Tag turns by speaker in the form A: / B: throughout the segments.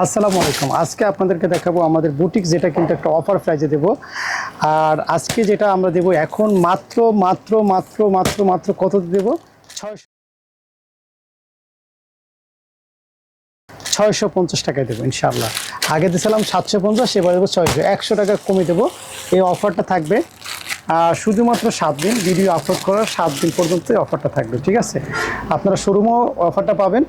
A: আসসালামু আলাইকুম। আজকে আপনাদেরকে দেখাবো আমাদের বুটিক যেটা কিন্তু একটা অফার প্রাইজে দেবো। আর আজকে যেটা আমরা দেবো এখন মাত্র মাত্র মাত্র মাত্র মাত্র কত দেবো? ছয়শো ছয়শো পঞ্চাশ টাকায় দেবো ইনশাল্লাহ আগে দিয়েছিলাম সাতশো পঞ্চাশ, এবার দেবো ছয়শো। একশো টাকা কমে দেবো। এই অফারটা থাকবে আর শুধুমাত্র সাত দিন। ভিডিও আপলোড করার সাত দিন পর্যন্ত এই অফারটা থাকবে, ঠিক আছে? আপনারা শোরুমও অফারটা পাবেন।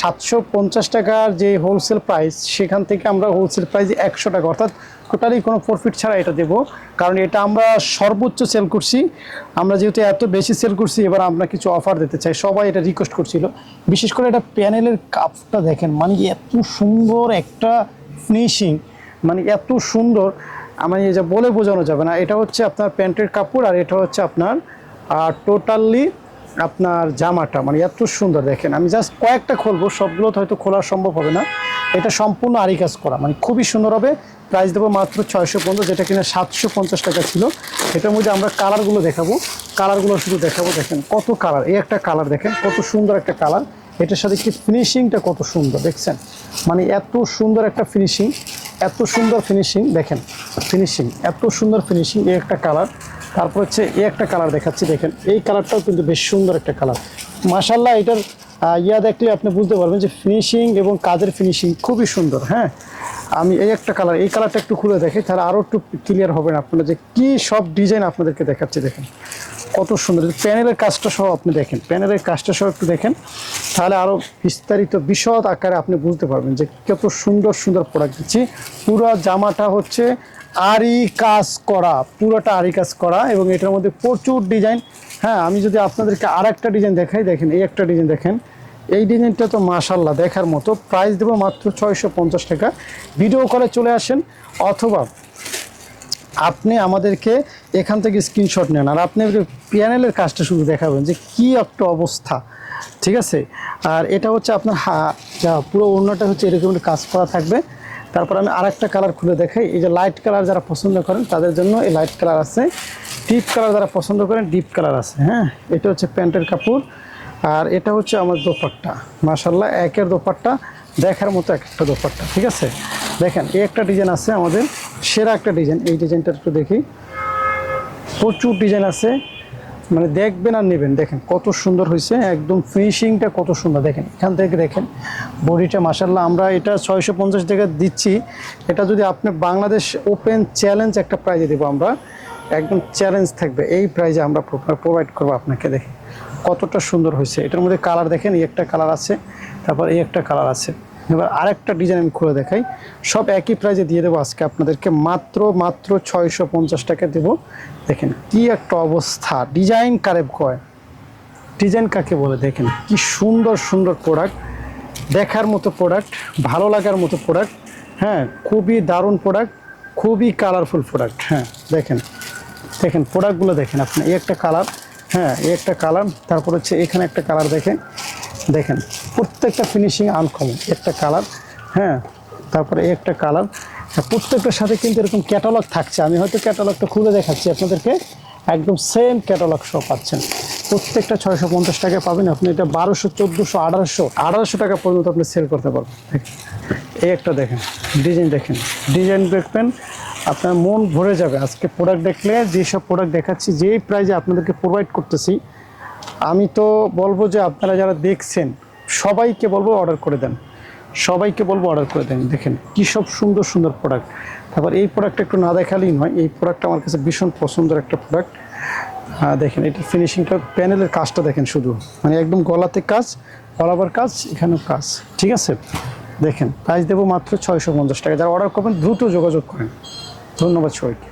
A: সাতশো পঞ্চাশ টাকার যে হোলসেল প্রাইস সেখান থেকে আমরা হোলসেল প্রাইস একশো টাকা, অর্থাৎ টোটালি কোনো প্রফিট ছাড়া এটা দেবো। কারণ এটা আমরা সর্বোচ্চ সেল করছি। আমরা যেহেতু এত বেশি সেল করছি, এবার আমরা কিছু অফার দিতে চাই। সবাই এটা রিকোয়েস্ট করছিল। বিশেষ করে এটা প্যানেলের কাপটা দেখেন মানে এত সুন্দর একটা ফিনিশিং মানে এত সুন্দর। আমি এই যে বলে বোঝানো যাবে না। এটা হচ্ছে আপনার প্যান্টের কাপড় আর এটা হচ্ছে আপনার টোটালি আপনার জামাটা মানে এত সুন্দর দেখেন। আমি জাস্ট কয়েকটা খুলবো, সবগুলো হয়তো খোলা সম্ভব হবে না। এটা সম্পূর্ণ আরি কাজ করা মানে খুবই সুন্দর হবে। প্রাইস দেবো মাত্র ছয়শো পঞ্চাশ যেটা কিনা সাতশো পঞ্চাশ টাকা ছিল। এটার মধ্যে আমরা কালারগুলো দেখাবো। কালারগুলো শুধু দেখাবো, দেখেন কত কালার এই একটা কালার দেখেন, কত সুন্দর একটা কালার এটার সাথে কি ফিনিশিংটা কত সুন্দর, দেখছেন? মানে এত সুন্দর একটা ফিনিশিং এত সুন্দর ফিনিশিং দেখেন ফিনিশিং এত সুন্দর ফিনিশিং এই একটা কালার তারপর হচ্ছে এই একটা কালার দেখাচ্ছি, দেখেন। এই কালারটাও কিন্তু বেশ সুন্দর একটা কালার মাশাল্লাহ এটার ইয়া দেখলে আপনি বুঝতে পারবেন যে ফিনিশিং এবং কাজের ফিনিশিং খুবই সুন্দর হ্যাঁ? আমি এই একটা কালার এই কালারটা একটু খুলে দেখি তাহলে আরও একটু ক্লিয়ার হবেন আপনারা যে কী সব ডিজাইন আপনাদেরকে দেখাচ্ছি, দেখেন। কত সুন্দর প্যানেলের কাজটা সহ আপনি দেখেন প্যানেলের কাজটা সহ একটু দেখেন, তাহলে আরও বিস্তারিত, বিশদ আকারে আপনি বুঝতে পারবেন যে কত সুন্দর সুন্দর প্রোডাক্ট দিচ্ছি। পুরো জামাটা হচ্ছে আরি কাজ করা, পুরোটা আরি কাজ করা এবং এটার মধ্যে প্রচুর ডিজাইন। হ্যাঁ আমি যদি আপনাদেরকে আর একটা ডিজাইন দেখাই, দেখেন, এই একটা ডিজাইন দেখেন। এই ডিজাইনটা তো মাশাল্লাহ দেখার মতো। প্রাইস দেবো মাত্র ছয়শো পঞ্চাশ টাকা। ভিডিও করে চলে আসেন, অথবা আপনি আমাদেরকে এখান থেকে স্ক্রিনশট নেন আর আপনি প্যানেলের কাজটা শুধু দেখাবেন যে কি একটা অবস্থা, ঠিক আছে? আর এটা হচ্ছে আপনার হা, যা পুরো অন্যটা হচ্ছে এরকম কাজ করা থাকবে। তারপর আমি আরেকটা কালার খুলে দেখাই। এই যে লাইট কালার যারা পছন্দ করেন, তাদের জন্য এই লাইট কালার আছে। ডিপ কালার যারা পছন্দ করেন ডিপ কালার আছে হ্যাঁ? এটা হচ্ছে প্যান্টের কাপড়। আর এটা হচ্ছে আমার দোপাট্টা। মাশাল্লাহ একের দোপাট্টা, দেখার মতো এক একটা দোপাট্টা, ঠিক আছে? দেখেন, এই একটা ডিজাইন আছে আমাদের, সেরা একটা ডিজাইন এই ডিজাইনটা একটু দেখি। প্রচুর ডিজাইন আছে। মানে দেখবেন আর নেবেন। দেখেন কত সুন্দর হয়েছে একদম ফিনিশিংটা কত সুন্দর। দেখেন, এখান থেকে দেখেন বডিটা মাসাল্লাহ আমরা এটা ছয়শো পঞ্চাশ টাকা দিচ্ছি। এটা যদি আপনি বাংলাদেশ ওপেন চ্যালেঞ্জ একটা প্রাইজে দেবো আমরা, একদম চ্যালেঞ্জ থাকবে। এই প্রাইজে আমরা প্রোভাইড করব আপনাকে দেখে কতটা সুন্দর হয়েছে এটার মধ্যে কালার দেখেন, এই একটা কালার আছে, তারপর এই একটা কালার আছে। এবার আরেকটা ডিজাইন আমি খুলে দেখাই। সব একই প্রাইজে দিয়ে দেবো আজকে আপনাদেরকে। মাত্র মাত্র ছয়শো পঞ্চাশ টাকা দেবো। দেখেন কি একটা অবস্থা। ডিজাইন কারেব কয়? ডিজাইন কাকে বলে? দেখেন কি সুন্দর সুন্দর প্রোডাক্ট দেখার মতো প্রোডাক্ট ভালো লাগার মতো প্রোডাক্ট হ্যাঁ খুবই দারুণ প্রোডাক্ট খুবই কালারফুল প্রোডাক্ট হ্যাঁ দেখেন দেখেন প্রোডাক্টগুলো দেখেন আপনি। এই একটা কালার হ্যাঁ এই একটা কালার তারপর হচ্ছে এখানে একটা কালার দেখেন। দেখেন, প্রত্যেকটা ফিনিশিং আনকমন একটা কালার হ্যাঁ তারপরে একটা কালার প্রত্যেকটার সাথে কিন্তু এরকম ক্যাটালগ থাকছে। আমি হয়তো ক্যাটালগটা খুলে দেখাচ্ছি আপনাদেরকে, একদম সেম ক্যাটালগ সহ পাচ্ছেন। প্রত্যেকটা ছয়শো পঞ্চাশ টাকায় পাবেন আপনি, এটা বারোশো, চোদ্দোশো আঠারোশো আঠারোশো টাকা পর্যন্ত আপনি সেল করতে পারবেন। এই একটা দেখেন ডিজাইন দেখেন ডিজাইন দেখবেন, আপনার মন ভরে যাবে। আজকে প্রোডাক্ট দেখলে যেসব প্রোডাক্ট দেখাচ্ছি, যেই প্রাইজে আপনাদেরকে প্রোভাইড করতেছি আমি তো বলব যে আপনারা যারা দেখছেন, সবাইকে বলব অর্ডার করে দেন। সবাইকে বলব অর্ডার করে দেন। দেখেন কী সব সুন্দর সুন্দর প্রোডাক্ট তারপর এই প্রোডাক্টটা একটু না দেখালেই নয়, এই প্রোডাক্টটা আমার কাছে ভীষণ পছন্দের একটা প্রোডাক্ট দেখেন এটার ফিনিশিংটা প্যানেলের কাজটা দেখেন শুধু। মানে একদম গলাতে কাজ গলাবার কাজ, এখানেও কাজ। ঠিক আছে? দেখেন প্রাইস দেবো মাত্র ছয়শো পঞ্চাশ টাকা। যারা অর্ডার করবেন, দ্রুত যোগাযোগ করেন। ধন্যবাদ সবাইকে।